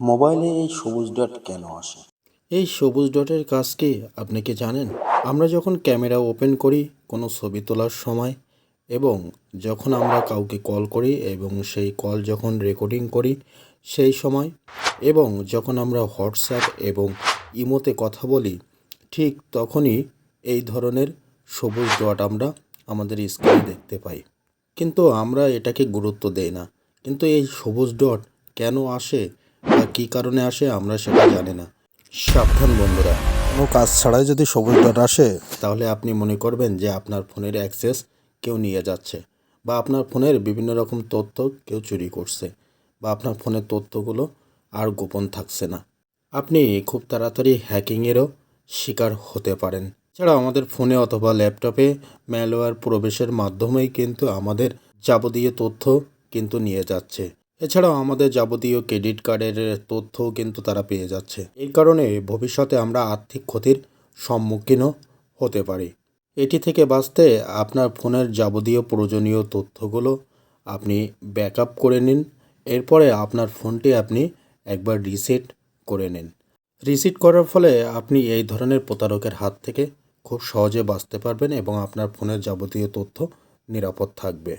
মোবাইলে এই সবুজ ডট কেন আসে? এই সবুজ ডটের কাজ কি, আপনি কি জানেন? আমরা যখন ক্যামেরা ওপেন করি কোনো ছবি তোলার সময় এবং যখন আমরা কাউকে কল করি এবং সেই কল যখন রেকর্ডিং করি সেই সময় এবং যখন আমরা হোয়াটসঅ্যাপ এবং ইমোতে কথা বলি, ঠিক তখনই এই ধরনের সবুজ ডট আমরা আমাদের স্ক্রিনে দেখতে পাই। কিন্তু আমরা এটাকে গুরুত্ব দেই না। কিন্তু এই সবুজ ডট কেন আসে বা কী কারণে আসে আমরা সেটা জানি না। সাবধান বন্ধুরা। কোনো কাজ ছাড়াই যদি সবুজ ডট আসে, তাহলে আপনি মনে করবেন যে আপনার ফোনের অ্যাক্সেস কেউ নিয়ে যাচ্ছে বা আপনার ফোনের বিভিন্ন রকম তথ্য কেউ চুরি করছে বা আপনার ফোনের তথ্যগুলো আর গোপন থাকছে না। আপনি খুব তাড়াতাড়ি হ্যাকিংয়েরও শিকার হতে পারেন। এছাড়া আমাদের ফোনে অথবা ল্যাপটপে ম্যালওয়্যার প্রবেশের মাধ্যমেই কিন্তু আমাদের যাবতীয় তথ্য কিন্তু নিয়ে যাচ্ছে। এছাড়াও আমাদের যাবতীয় ক্রেডিট কার্ডের তথ্যও কিন্তু তারা পেয়ে যাচ্ছে। এই কারণে ভবিষ্যতে আমরা আর্থিক ক্ষতির সম্মুখীনও হতে পারি। এটি থেকে বাঁচতে আপনার ফোনের যাবতীয় প্রয়োজনীয় তথ্যগুলো আপনি ব্যাকআপ করে নিন। এরপরে আপনার ফোনটি আপনি একবার রিসেট করে নিন। রিসিট করার ফলে আপনি এই ধরনের প্রতারকের হাত থেকে খুব সহজে বাঁচতে পারবেন এবং আপনার ফোনের যাবতীয় তথ্য নিরাপদ থাকবে।